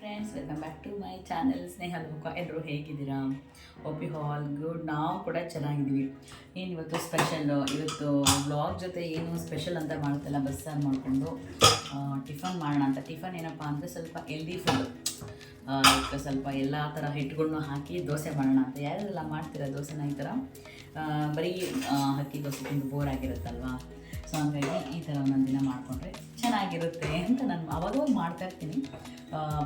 Friends welcome back to my channel Sneha Loka. ಎಲ್ಲರೂ ಹೇಗಿದ್ದೀರಾ? ಒಪ್ಪಿ ಹಾಲ್ ಗುಡ್ ನಾವು ಕೂಡ ಚೆನ್ನಾಗಿದ್ದೀವಿ. ಏನು ಇವತ್ತು ಸ್ಪೆಷಲ್ ಇವತ್ತು ಬ್ಲಾಗ್ ಜೊತೆ ಏನು ಸ್ಪೆಷಲ್ ಅಂತ ಮಾಡ್ತಲ್ಲ. ಬಸ್ಸಾರು ಮಾಡಿಕೊಂಡು ಟಿಫನ್ ಮಾಡೋಣ ಅಂತ. ಟಿಫನ್ ಏನಪ್ಪ ಅಂದರೆ ಸ್ವಲ್ಪ ಎಲ್ದಿ ಫುಡ್ ಸ್ವಲ್ಪ ಎಲ್ಲ ಥರ ಹಿಟ್ಟುಗಳನ್ನೂ ಹಾಕಿ ದೋಸೆ ಮಾಡೋಣ ಅಂತ. ಯಾರೆಲ್ಲ ಮಾಡ್ತೀರಾ ದೋಸೆನ ಈ ಥರ ಬರೀ ಅಕ್ಕಿ ದೋಸೆ ತಿಂದು ಬೋರ್ ಆಗಿರುತ್ತಲ್ವಾ? ಸೊ ಹಂಗಾಗಿ ಈ ಥರ ಒಂದೊಂದು ದಿನ ಮಾಡಿಕೊಂಡ್ರೆ ಚೆನ್ನಾಗಿರುತ್ತೆ ಅಂತ ನಾನು ಅವಾಗವಾಗ ಮಾಡ್ತಾ ಇರ್ತೀನಿ.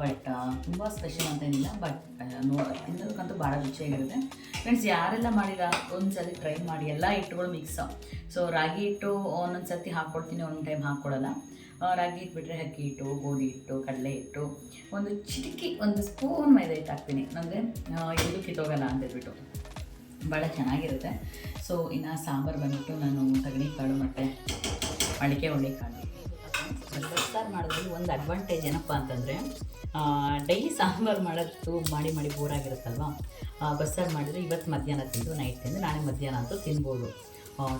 ಬಟ್ ತುಂಬ ಸ್ಪೆಷಲ್ ಅಂತ ಏನಿಲ್ಲ ಬಟ್ ನೋ, ತಿನ್ನೋದಕ್ಕಂತೂ ಭಾಳ ರುಚಿಯಾಗಿರುತ್ತೆ. ಫ್ರೆಂಡ್ಸ್ ಯಾರೆಲ್ಲ ಮಾಡಿಲ್ಲ ಒಂದು ಸಲ ಟ್ರೈ ಮಾಡಿ, ಎಲ್ಲ ಹಿಟ್ಟುಗಳು ಮಿಕ್ಸ್ ಸೊ ರಾಗಿ ಹಿಟ್ಟು ಒಂದೊಂದು ಸರ್ತಿ ಹಾಕ್ಕೊಡ್ತೀನಿ ಒಂದೊಂದು ಟೈಮ್ ಹಾಕ್ಕೊಡಲ್ಲ ರಾಗಿ ಹಿಟ್ಟು ಬಿಟ್ಟರೆ ಅಕ್ಕಿ ಹಿಟ್ಟು, ಗೋಧಿ ಹಿಟ್ಟು, ಕಡಲೆ ಹಿಟ್ಟು, ಒಂದು ಚಿಟಿಕಿ, ಒಂದು ಸ್ಪೂನ್ ಮೈದಾ ಹಿಟ್ಟು ಹಾಕ್ತೀನಿ ಅಂದರೆ ಇದು ಕಿತ್ತೋಗಲ್ಲ ಅಂತ ಹೇಳ್ಬಿಟ್ಟು. ಭಾಳ ಚೆನ್ನಾಗಿರುತ್ತೆ. ಸೊ ಇನ್ನು ಸಾಂಬಾರು ಬಂದ್ಬಿಟ್ಟು ನಾನು ಕಾಳು ಮತ್ತು ಅಡಿಕೆ ಕಾಳು ಸಾರು ಮಾಡೋದ್ರಲ್ಲಿ ಒಂದು ಅಡ್ವಾಂಟೇಜ್ ಏನಪ್ಪ ಅಂತಂದರೆ ಡೈಲಿ ಸಾಂಬಾರು ಮಾಡೋದು ಮಾಡಿ ಮಾಡಿ ಬೋರ್ ಆಗಿರುತ್ತಲ್ವ? ಬಸ್ಸಾರು ಮಾಡಿದರೆ ಇವತ್ತು ಮಧ್ಯಾಹ್ನ ತಿಂದು ನೈಟ್ ತಿಂದು, ನಾಳೆ ಮಧ್ಯಾಹ್ನ ಅಂತೂ ತಿನ್ಬೋದು.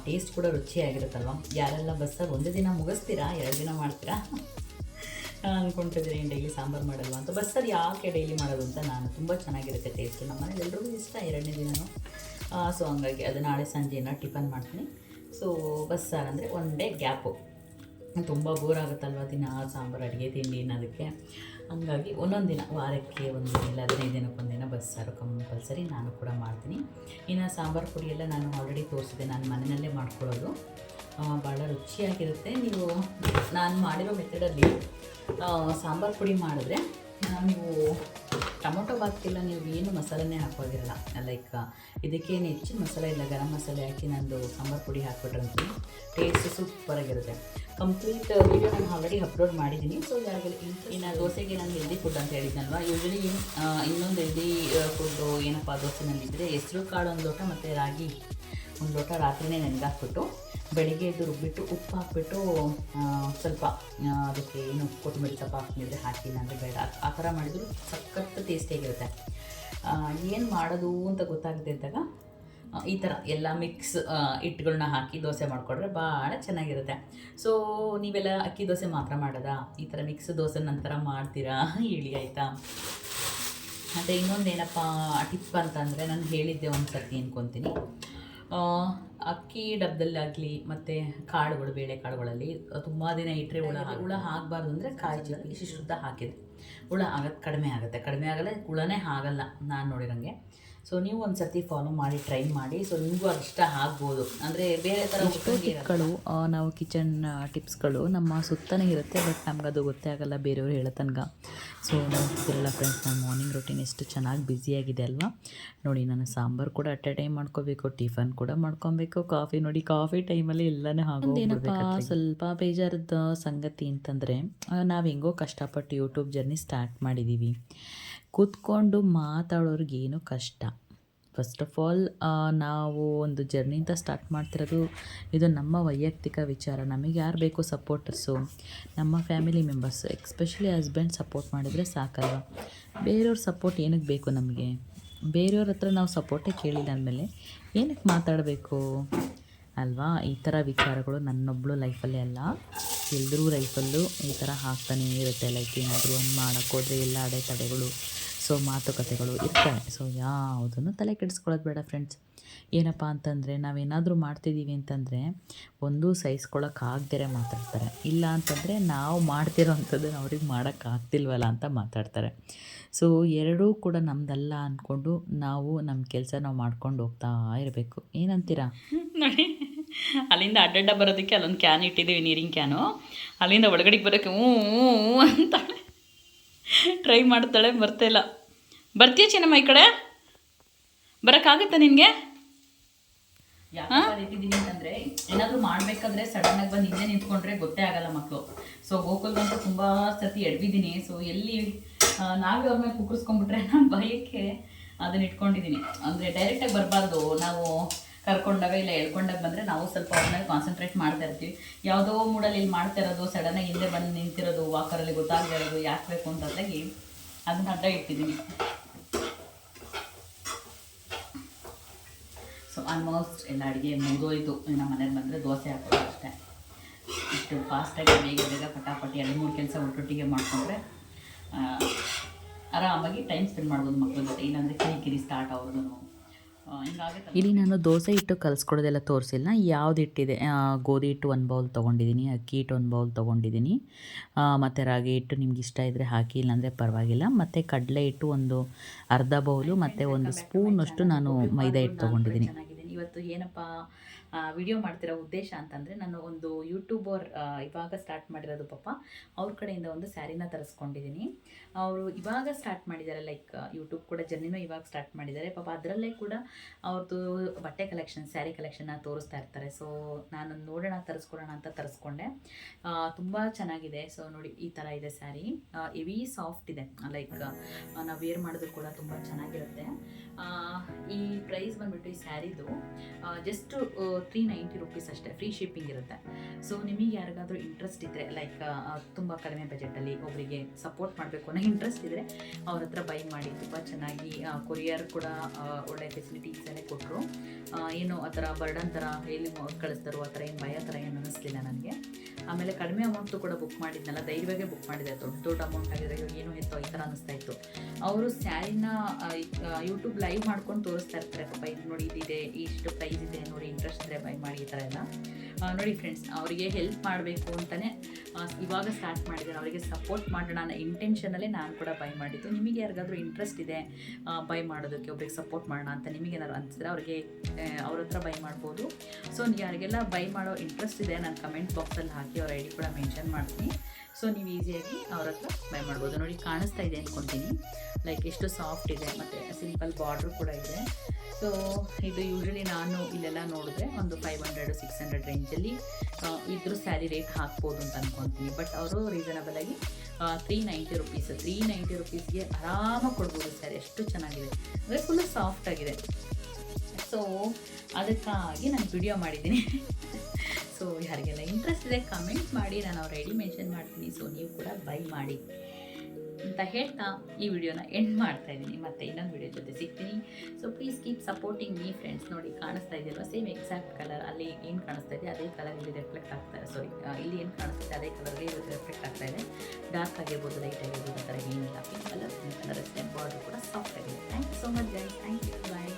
ಟೇಸ್ಟ್ ಕೂಡ ರುಚಿಯಾಗಿರುತ್ತಲ್ವ? ಯಾರೆಲ್ಲ ಬಸ್ಸಾರು ಒಂದು ದಿನ ಮುಗಿಸ್ತೀರಾ? ಎರಡು ದಿನ ಮಾಡ್ತೀರಾ? ಅಂದ್ಕೊಂಡಿದ್ದೀನಿ ಡೈಲಿ ಸಾಂಬಾರು ಮಾಡಲ್ವಾ ಅಂತ. ಬಸ್ಸಾರು ಯಾಕೆ ಡೈಲಿ ಮಾಡೋದು ಅಂತ ನಾನು ತುಂಬ ಚೆನ್ನಾಗಿರುತ್ತೆ ಟೇಸ್ಟ್ ನಮ್ಮ ಮನೇಲಿ ಎಲ್ರಿಗೂ ಇಷ್ಟ, ಎರಡನೇ ದಿನನೂ. ಸೊ ಹಂಗಾಗಿ ಅದು ನಾಳೆ ಸಂಜೆನ ಟಿಫನ್ ಮಾಡ್ತೀನಿ. ಸೊ ಬಸ್ಸಾರು ಅಂದರೆ ಒನ್ ಡೇ ಗ್ಯಾಪು ತುಂಬ ಬೋರ್ ಆಗುತ್ತಲ್ವ ದಿನ ಸಾಂಬಾರು, ಅಡುಗೆ, ತಿಂಡಿ ಅನ್ನೋದಕ್ಕೆ. ಹಂಗಾಗಿ ಒಂದೊಂದು ದಿನ, ವಾರಕ್ಕೆ ಒಂದು ದಿನ ಇಲ್ಲ, ಹದಿನೈದು ದಿನಕ್ಕೊಂದಿನ ಬಸ್ಸಾರು ಕಂಪಲ್ಸರಿ ನಾನು ಕೂಡ ಮಾಡ್ತೀನಿ. ಇನ್ನು ಸಾಂಬಾರು ಪುಡಿ ಎಲ್ಲ ನಾನು ಆಲ್ರೆಡಿ ತೋರಿಸಿದೆ ನಾನು ಮನೆಯಲ್ಲೇ ಮಾಡ್ಕೊಳ್ಳೋದು. ಭಾಳ ರುಚಿಯಾಗಿರುತ್ತೆ. ನೀವು, ನಾನು ಮಾಡಿರೋ ಮೆಥಡಲ್ಲಿ ಸಾಂಬಾರು ಪುಡಿ ಮಾಡಿದ್ರೆ ನಾನು ಟೊಮೊಟೊ ಬಾತ್ಗೆಲ್ಲ ನೀವು ಏನು ಮಸಾಲೆನೇ ಹಾಕೋದಿರಲ್ಲ ಲೈಕ್ ಇದಕ್ಕೇನು ಹೆಚ್ಚಿನ ಮಸಾಲೆ ಇಲ್ಲ, ಗರಂ ಮಸಾಲೆ ಹಾಕಿ ನಂದು ಸಾಂಬಾರು ಪುಡಿ ಹಾಕ್ಬಿಟ್ರಂತೂ. ಟೇಸ್ಟ್ ಸೂಪರಾಗಿರುತ್ತೆ ಕಂಪ್ಲೀಟ್ ವೀಡಿಯೋ ನಾನು ಆಲ್ರೆಡಿ ಅಪ್ಲೋಡ್ ಮಾಡಿದ್ದೀನಿ. ಸೊ ಯಾರಿಗೆಲ್ಲ ಇನ್ನು ದೋಸೆಗೆ ನಾನು ಹೆಲ್ದಿ ಫುಡ್ ಅಂತ ಹೇಳಿದ್ನಲ್ವ? ಯೂಶಲಿ ಇನ್ನೊಂದು ಹೆಲ್ದಿ ಫುಡ್ಡು ಏನಪ್ಪ ದೋಸೆನಲ್ಲಿದ್ದರೆ ಹೆಸರು, ಕಾಳು, ಒಂದು ಲೋಟ ಮತ್ತು ರಾಗಿ. ಒಂದು ಲೋಟ ರಾತ್ರಿನೇ ನೆನೆಗಾಕ್ಬಿಟ್ಟು. ಬೆಳಿಗ್ಗೆ ಎದ್ದು ರುಬ್ಬಿಟ್ಟು ಉಪ್ಪು ಹಾಕ್ಬಿಟ್ಟು ಸ್ವಲ್ಪ ಅದಕ್ಕೆ ಏನು ಕೊತ್ತಂಬರಿ ಸೊಪ್ಪು ಹಾಕಿದ್ರೆ ಹಾಕಿ ಅಂದರೆ ಬೇಡ. ಆ ಥರ ಮಾಡಿದ್ರು ಸಖತ್ತು ಟೇಸ್ಟಿಯಾಗಿರುತ್ತೆ ಏನು ಮಾಡೋದು ಅಂತ ಗೊತ್ತಾಗದೆ ಇದ್ದಾಗ ಈ ಥರ ಎಲ್ಲ ಮಿಕ್ಸ್ ಹಿಟ್ಟುಗಳನ್ನ ಹಾಕಿ ದೋಸೆ ಮಾಡಿಕೊಡ್ರೆ ಭಾಳ ಚೆನ್ನಾಗಿರುತ್ತೆ. ಸೊ ನೀವೆಲ್ಲ ಅಕ್ಕಿ ದೋಸೆ ಮಾತ್ರ ಮಾಡೋದಾ? ಈ ಥರ ಮಿಕ್ಸ್ ದೋಸೆ ನಂತರ ಮಾಡ್ತೀರಾ? ಹೇಳಿ ಆಯಿತಾ? ಮತ್ತು ಇನ್ನೊಂದು ಏನಪ್ಪ ಟಿಪ್ ಅಂತಂದರೆ ನಾನು ಹೇಳಿದ್ದೆ ಒಂದು ಸರ್ತಿ ಅನ್ಕೊತೀನಿ. ಆ, ಅಕ್ಕಿ ಡಬ್ಬದಲ್ಲಾಗಲಿ ಮತ್ತು ಕಾಳುಗಳು ಬೇಳೆ ಕಾಳುಗಳಲ್ಲಿ ತುಂಬ ದಿನ ಇಟ್ಟರೆ ಹುಳ ಹುಳ ಆಗಬಾರ್ದು ಅಂದರೆ ಕಾಯಿ ಚಟ್ನಿ. ಇಷ್ಟು ಶುದ್ಧ ಹಾಕಿದ್ರೆ ಹುಳ ಆಗೋದು ಕಡಿಮೆ ಆಗುತ್ತೆ. ಕಡಿಮೆ ಆಗಲ್ಲ ಹುಳನೇ ಆಗಲ್ಲ ನಾನು ನೋಡಿರಂಗೆ ಸೊ ನೀವು ಒಂದು ಸರ್ತಿ ಫಾಲೋ ಮಾಡಿ ಟ್ರೈ ಮಾಡಿ. ಸೊ ನಿಮಗೂ ಅದು ಇಷ್ಟ ಆಗ್ಬೋದು. ಅಂದರೆ ಬೇರೆ ಥರ ಟಿಪ್ಗಳು ನಾವು ಕಿಚನ್ ಟಿಪ್ಸ್ಗಳು ನಮ್ಮ ಸುತ್ತನೇ ಇರುತ್ತೆ ಬಟ್ ನಮ್ಗೆ ಅದು ಗೊತ್ತೇ ಆಗಲ್ಲ ಬೇರೆಯವ್ರು ಹೇಳೋ ತನಕ. ಸೊ ನೋಡ್ತಿರಲ್ಲ ಫ್ರೆಂಡ್ಸ್ ನಮ್ಮ ಮಾರ್ನಿಂಗ್ ರೊಟೀನ್ ಎಷ್ಟು ಚೆನ್ನಾಗಿ ಬ್ಯುಸಿಯಾಗಿದೆ ಅಲ್ವಾ? ನೋಡಿ ನಾನು ಸಾಂಬಾರು ಕೂಡ ಅಟ್ ಎ ಟೈಮ್ ಮಾಡ್ಕೋಬೇಕು ಟಿಫನ್ ಕೂಡ ಮಾಡ್ಕೊಬೇಕು ಕಾಫಿ ನೋಡಿ ಕಾಫಿ ಟೈಮಲ್ಲಿ ಎಲ್ಲನೇ ಏನಪ್ಪ ಸ್ವಲ್ಪ ಬೇಜಾರದ ಸಂಗತಿ ಅಂತಂದರೆ ನಾವು ಹೆಂಗೋ ಕಷ್ಟಪಟ್ಟು ಯೂಟ್ಯೂಬ್ ಜರ್ನಿ ಸ್ಟಾರ್ಟ್ ಮಾಡಿದ್ದೀವಿ ಕೂತ್ಕೊಂಡು ಮಾತಾಡೋರಿಗೇನು ಕಷ್ಟ. ಫಸ್ಟ್ ಆಫ್ ಆಲ್ ನಾವು ಒಂದು ಜರ್ನಿ ಅಂತ ಸ್ಟಾರ್ಟ್ ಮಾಡ್ತಿರೋದು ಇದು ನಮ್ಮ ವೈಯಕ್ತಿಕ ವಿಚಾರ. ನಮಗೆ ಯಾರು ಬೇಕು ಸಪೋರ್ಟರ್ಸು? ನಮ್ಮ family members especially husband support ಮಾಡಿದರೆ ಸಾಕಲ್ವ? ಬೇರೆಯವ್ರ ಸಪೋರ್ಟ್ ಏನಕ್ಕೆ ಬೇಕು ನಮಗೆ? ಬೇರೆಯವ್ರ ಹತ್ರ ನಾವು ಸಪೋರ್ಟೇ ಕೇಳಿಲ್ಲ ಅಂದಮೇಲೆ ಏನಕ್ಕೆ ಮಾತಾಡಬೇಕು? ಅಲ್ವಾ? ಈ ಥರ ವಿಚಾರಗಳು ನನ್ನೊಬ್ಬಳು ಲೈಫಲ್ಲೇ ಅಲ್ಲ. ಎಲ್ಲರೂ ಲೈಫಲ್ಲೂ ಈ ಥರ ಆಗ್ತಾನೇ ಇರುತ್ತೆ. ಲೈಕ್ ಏನಾದರೂ ಒಂದು ಮಾಡೋಕ್ಕೋದ್ರೆ ಎಲ್ಲ ಅಡೆತಡೆಗಳು ಸೊ ಮಾತುಕತೆಗಳು ಇರ್ತವೆ. ಸೊ ಯಾವುದನ್ನು ತಲೆ ಕೆಡಿಸ್ಕೊಳ್ಳೋದು ಬೇಡ ಫ್ರೆಂಡ್ಸ್ ಏನಪ್ಪ ಅಂತಂದರೆ, ನಾವೇನಾದರೂ ಮಾಡ್ತಿದ್ದೀವಿ ಅಂತಂದರೆ, ಒಂದು ಸಹಿಸ್ಕೊಳ್ಳೋಕ್ಕಾಗ್ದಿರ ಮಾತಾಡ್ತಾರೆ. ಇಲ್ಲ ಅಂತಂದರೆ, ನಾವು ಮಾಡ್ತಿರೋ ಅಂಥದ್ದನ್ನು ಅವ್ರಿಗೆ ಮಾಡೋಕ್ಕಾಗ್ತಿಲ್ವಲ್ಲ ಅಂತ ಮಾತಾಡ್ತಾರೆ. ಸೊ ಎರಡೂ ಕೂಡ ನಮ್ಮದಲ್ಲ ಅಂದ್ಕೊಂಡು ನಾವು ನಮ್ಮ ಕೆಲಸ ನಾವು ಮಾಡ್ಕೊಂಡು ಹೋಗ್ತಾ ಇರಬೇಕು. ಏನಂತೀರಾ? ನೋಡಿ, ಅಲ್ಲಿಂದ ಅಡ್ಡಡ್ಡ ಬರೋದಕ್ಕೆ ಅಲ್ಲೊಂದು ಕ್ಯಾನ್ ಇಟ್ಟಿದ್ದೀವಿ, ನೀರಿನ ಕ್ಯಾನು ಅಲ್ಲಿಂದ ಒಳಗಡೆಗೆ ಬರೋಕ್ಕೆ ಹ್ಞೂ ಹ್ಞೂ ಟ್ರೈ ಮಾಡ್ತಾಳೆ ಬರ್ತಿಲ್ಲ ಬರ್ತೀಯ ಚಿನ್ನಮ್ಮ ಈ ಕಡೆ? ಬರೋಕ್ಕಾಗುತ್ತಾ ನಿನಗೆ? ಇದ್ದೀನಿ ಅಂತಂದ್ರೆ, ಏನಾದರೂ ಮಾಡ್ಬೇಕಾದ್ರೆ ಸಡನ್ ಆಗಿ ಬಂದು ಹಿಂದೆ ನಿಂತ್ಕೊಂಡ್ರೆ ಗೊತ್ತೇ ಆಗಲ್ಲ ಮಕ್ಕಳು ಸೊ ಗೋಕುಲ್ಗಂತೂ ತುಂಬಾ ಸತಿ ಎಡ್ಬಿದ್ದೀನಿ ಸೊ ಎಲ್ಲಿ ನಾವೇ ಅವ್ರ ಮೇಲೆ ಕುಕ್ಕರ್ಸ್ಕೊಂಡ್ಬಿಟ್ರೆ ನಾನು ಭಯಕ್ಕೆ ಅದನ್ನ ಇಟ್ಕೊಂಡಿದ್ದೀನಿ. ಅಂದ್ರೆ ಡೈರೆಕ್ಟ್ ಆಗಿ ಬರಬಾರ್ದು. ನಾವು ಕರ್ಕೊಂಡಾಗ ಇಲ್ಲ ಎಳ್ಕೊಂಡಾಗ ಬಂದರೆ ನಾವು ಸ್ವಲ್ಪ ಅವ್ರನ್ನ ಕಾನ್ಸಂಟ್ರೇಟ್ ಮಾಡ್ತಾ ಇರ್ತೀವಿ. ಯಾವುದೋ ಮೂಡಲ್ಲಿ ಇಲ್ಲಿ ಮಾಡ್ತಾ ಇರೋದು ಸಡನ್ ಆಗಿ ಹಿಂದೆ ಬಂದು ನಿಂತಿರೋದು ವಾಕರಲ್ಲಿ ಗೊತ್ತಾಗದೇ ಇರೋದು, ಯಾಕೆ ಬೇಕು ಅಂತಂದಾಗಿ ಅದನ್ನ ಅಡ್ಡ ಇಟ್ಟಿದ್ದೀನಿ. ಸೊ ಆಲ್ಮೋಸ್ಟ್ ಎಲ್ಲ ಅಡುಗೆ ಮುಗಿದೋಯ್ತು. ನಮ್ಮ ಮನೇಲಿ ಬಂದರೆ ದೋಸೆ ಹಾಕೋದು ಅಷ್ಟೇ. ಇಷ್ಟು ಫಾಸ್ಟಾಗಿ ಬೇಗ ಬೇಗ ಪಟಾಪಟಿ ಎರಡು ಮೂರು ಕೆಲಸ ಒಟ್ಟೊಟ್ಟಿಗೆ ಮಾಡಿಕೊಂಡ್ರೆ ಆರಾಮಾಗಿ ಟೈಮ್ ಸ್ಪೆಂಡ್ ಮಾಡ್ಬೋದು ಮಕ್ಕಳ ಜೊತೆ. ಇಲ್ಲಾಂದರೆ ಕಿರಿಕಿರಿ ಸ್ಟಾರ್ಟ್ ಹಿಂಗಾಗುತ್ತೆ ಇಲ್ಲಿ ನಾನು ದೋಸೆ ಹಿಟ್ಟು ಕಲಿಸ್ಕೊಡೋದೆಲ್ಲ ತೋರಿಸಿಲ್ಲ. ಯಾವ್ದು ಹಿಟ್ಟಿದೆ? ಗೋಧಿ ಹಿಟ್ಟು ಒಂದು ಬೌಲ್ ತೊಗೊಂಡಿದ್ದೀನಿ ಅಕ್ಕಿ ಹಿಟ್ಟು ಒಂದು ಬೌಲ್ ತೊಗೊಂಡಿದ್ದೀನಿ. ಮತ್ತು ರಾಗಿ ಹಿಟ್ಟು ನಿಮ್ಗೆ ಇಷ್ಟ ಇದ್ದರೆ ಹಾಕಿ ಇಲ್ಲಾಂದರೆ ಪರವಾಗಿಲ್ಲ. ಮತ್ತು ಕಡಲೆ ಹಿಟ್ಟು ಒಂದು ಅರ್ಧ ಬೌಲು ಮತ್ತು ಒಂದು ಸ್ಪೂನಷ್ಟು ನಾನು ಮೈದಾ ಹಿಟ್ಟು ತೊಗೊಂಡಿದ್ದೀನಿ. ಇವತ್ತು ಏನಪ್ಪ ವಿಡಿಯೋ ಮಾಡ್ತಿರೋ ಉದ್ದೇಶ ಅಂತಂದರೆ ನಾನು ಒಂದು ಯೂಟ್ಯೂಬರ್ ಇವಾಗ ಸ್ಟಾರ್ಟ್ ಮಾಡಿರೋದು ಪಾಪ. ಅವ್ರ ಕಡೆಯಿಂದ ಒಂದು ಸ್ಯಾರಿನ ತರಿಸ್ಕೊಂಡಿದ್ದೀನಿ ಅವರು ಇವಾಗ ಸ್ಟಾರ್ಟ್ ಮಾಡಿದ್ದಾರೆ ಲೈಕ್ ಯೂಟ್ಯೂಬ್ ಕೂಡ ಜರ್ನಿನೂ ಇವಾಗ ಸ್ಟಾರ್ಟ್ ಮಾಡಿದ್ದಾರೆ ಪಾಪ ಅದರಲ್ಲೇ ಕೂಡ ಅವ್ರದ್ದು ಬಟ್ಟೆ ಕಲೆಕ್ಷನ್ ಸ್ಯಾರಿ ಕಲೆಕ್ಷನ್ನ ತೋರಿಸ್ತಾ ಇರ್ತಾರೆ. ಸೊ ನಾನು ನೋಡೋಣ, ತರಿಸ್ಕೊಡೋಣ ಅಂತ ತರಿಸ್ಕೊಂಡೆ. ತುಂಬ ಚೆನ್ನಾಗಿದೆ. ಸೊ ನೋಡಿ, ಈ ಥರ ಇದೆ ಸ್ಯಾರಿ ಎವಿ ಸಾಫ್ಟ್ ಇದೆ. ಲೈಕ್ ನಾವು ವೇರ್ ಮಾಡಿದ್ರು ಕೂಡ ತುಂಬ ಚೆನ್ನಾಗಿರುತ್ತೆ. ಈ ಪ್ರೈಸ್ ಬಂದ್ಬಿಟ್ಟು ಈ ಸ್ಯಾರಿದು ಜಸ್ಟ್ ತ್ರೀ ನೈಂಟಿ ರುಪೀಸ್ ಅಷ್ಟೇ. ಫ್ರೀ ಶಿಪ್ಪಿಂಗ್ ಇರುತ್ತೆ. ಸೊ ನಿಮಗೆ ಯಾರಿಗಾದರೂ ಇಂಟ್ರೆಸ್ಟ್ ಇದ್ದರೆ ಲೈಕ್ ತುಂಬ ಕಡಿಮೆ ಬಜೆಟಲ್ಲಿ ಒಬ್ಬರಿಗೆ ಸಪೋರ್ಟ್ ಮಾಡಬೇಕು ಅನ್ನೋ ಇಂಟ್ರೆಸ್ಟ್ ಇದ್ದರೆ ಅವ್ರ ಹತ್ರ ಬೈ ಮಾಡಿ, ತುಂಬ ಚೆನ್ನಾಗಿ ಕೊರಿಯರ್ ಕೂಡ ಒಳ್ಳೆ ಫೆಸಿಲಿಟೀಸ್ ಎಲ್ಲ ಕೊಟ್ಟರು ಏನು ಆ ಥರ ಬರ್ಡನ್ ಥರ ಹೇಳಿ ಕಳಿಸ್ತಾರೋ ಆ ಥರ ಏನು ಭಯ ಥರ ಏನು ಅನ್ನಿಸ್ಲಿಲ್ಲ ನನಗೆ ಆಮೇಲೆ ಕಡಿಮೆ ಅಮೌಂಟು ಕೂಡ ಬುಕ್ ಮಾಡಿದ್ನಲ್ಲ, ಧೈರ್ಯವಾಗೇ ಬುಕ್ ಮಾಡಿದೆ. ದೊಡ್ಡ ದೊಡ್ಡ ಅಮೌಂಟ್ ಆಗಿದೆ ಏನು ಎತ್ತೋ ಈ ಥರ ಅನ್ನಿಸ್ತಾ ಇತ್ತು. ಅವರು ಸ್ಯಾರಿನ ಯೂಟ್ಯೂಬ್ ಲೈವ್ ಮಾಡ್ಕೊಂಡು ತೋರಿಸ್ತಾ ಇರ್ತಾರೆ. ಪಾಪ ಇದು ನೋಡಿ ಇದಿದೆ ಇಷ್ಟು ಪ್ರೈಸ್ ಇದೆ, ನೋಡಿ ಇಂಟ್ರೆಸ್ಟ್ ಇದೆ, ಬೈ ಮಾಡಿ, ಈ ಥರ ಎಲ್ಲ. ನೋಡಿ ಫ್ರೆಂಡ್ಸ್ ಅವರಿಗೆ ಹೆಲ್ಪ್ ಮಾಡಬೇಕು ಅಂತಲೇ ಇವಾಗ ಸ್ಟಾರ್ಟ್ ಮಾಡಿದ್ದಾರೆ. ಅವರಿಗೆ ಸಪೋರ್ಟ್ ಮಾಡೋಣ ಅನ್ನೋ ಇಂಟೆನ್ಷನಲ್ಲೇ ನಾನು ಕೂಡ ಬೈ ಮಾಡಿದ್ದು. ನಿಮಗೆ ಯಾರಿಗಾದ್ರೂ ಇಂಟ್ರೆಸ್ಟ್ ಇದೆ ಬೈ ಮಾಡೋದಕ್ಕೆ, ಒಬ್ರಿಗೆ ಸಪೋರ್ಟ್ ಮಾಡೋಣ ಅಂತ ನಿಮಗೆ ಏನಾದ್ರು ಅನಿಸಿದ್ರೆ ಅವ್ರಿಗೆ ಅವ್ರ ಹತ್ರ ಬೈ ಮಾಡ್ಬೋದು. ಸೊ ಯಾರಿಗೆಲ್ಲ ಬೈ ಮಾಡೋ ಇಂಟ್ರೆಸ್ಟ್ ಇದೆ, ನಾನು ಕಮೆಂಟ್ ಬಾಕ್ಸಲ್ಲಿ ಹಾಕಿ ಅವ್ರ ಐ ಡಿ ಕೂಡ ಮೆನ್ಷನ್ ಮಾಡ್ತೀನಿ. ಸೊ ನೀವು ಈಸಿಯಾಗಿ ಅವ್ರ ಹತ್ರ ಬೈ ಮಾಡ್ಬೋದು. ನೋಡಿ, ಕಾಣಿಸ್ತಾ ಇದೆ ಅಂದ್ಕೊತೀನಿ ಲೈಕ್ ಎಷ್ಟು ಸಾಫ್ಟ್ ಇದೆ ಮತ್ತು ಸಿಂಪಲ್ ಬಾರ್ಡ್ರು ಕೂಡ ಇದೆ. ಸೊ ಇದು ಯೂಶ್ವಲಿ ನಾನು ಇಲ್ಲೆಲ್ಲ ನೋಡಿದ್ರೆ ಒಂದು ಫೈವ್ ಹಂಡ್ರೆಡ್ ಸಿಕ್ಸ್ ಹಂಡ್ರೆಡ್ ರೇಂಜಲ್ಲಿ ಇದ್ರ ಸ್ಯಾಲಿ ರೇಟ್ ಹಾಕ್ಬೋದು ಅಂತ ಅಂದ್ಕೊತೀನಿ ಬಟ್ ಅವರು ರೀಸನಬಲ್ ಆಗಿ three ninety rupees three ninety ರುಪೀಸ್ಗೆ ಆರಾಮಾಗಿ ಕೊಡ್ಬೋದು ಸ್ಯಾರಿ ಎಷ್ಟು ಚೆನ್ನಾಗಿದೆ. ಅಂದರೆ ಫುಲ್ ಸಾಫ್ಟ್ ಆಗಿದೆ. ಸೊ ಅದಕ್ಕಾಗಿ ನಾನು ವಿಡಿಯೋ ಮಾಡಿದ್ದೀನಿ. ಸೊ ಯಾರಿಗೆಲ್ಲ ಇಂಟ್ರೆಸ್ಟ್ ಇದೆ ಕಮೆಂಟ್ ಮಾಡಿ. ನಾನು ಅವ್ರ ಮೆನ್ಷನ್ ಮಾಡ್ತೀನಿ ಸೊ ನೀವು ಕೂಡ ಬೈ ಮಾಡಿ ಅಂತ ಹೇಳ್ತಾ ಈ ವಿಡಿಯೋನ ಎಂಡ್ ಮಾಡ್ತಾ ಇದ್ದೀನಿ. ಮತ್ತೆ ಇನ್ನೊಂದು ವಿಡಿಯೋ ಜೊತೆ ಸಿಗ್ತೀನಿ. So please keep supporting me friends ನೋಡಿ, ಕಾಣಿಸ್ತಾ ಇದೆಯಲ್ವ? ಸೇಮ್ ಎಕ್ಸಾಕ್ಟ್ ಕಲರ್ ಅಲ್ಲಿ ಏನು ಕಾಣಿಸ್ತಾ ಇದೆ, ಅದೇ ಕಲರ್ ಇಲ್ಲಿ ರಿಫ್ಲೆಕ್ಟ್ ಆಗ್ತಾ ಇದೆ. ಸಾರಿ ಇಲ್ಲಿ ಏನು ಕಾಣಿಸ್ತಾ ಇದೆ, ಅದೇ ಕಲರ್ಗೆ ರಿಫ್ಲೆಕ್ಟ್ ಆಗ್ತಾ ಇದೆ. ಡಾರ್ಕ್ ಆಗಿರ್ಬೋದು ಲೈಟ್ ಆಗಿರ್ಬೋದು ಆ ಥರ ಏನಿಲ್ಲ. ಪಿಂಕ್ ಕಲರ್ ಪಿಂಕ್ ಕಲರ್ ಅಷ್ಟೇ. ಕೂಡ ಸಾಫ್ಟ್ ಆಗಿದೆ. Thank you so much guys thank you bye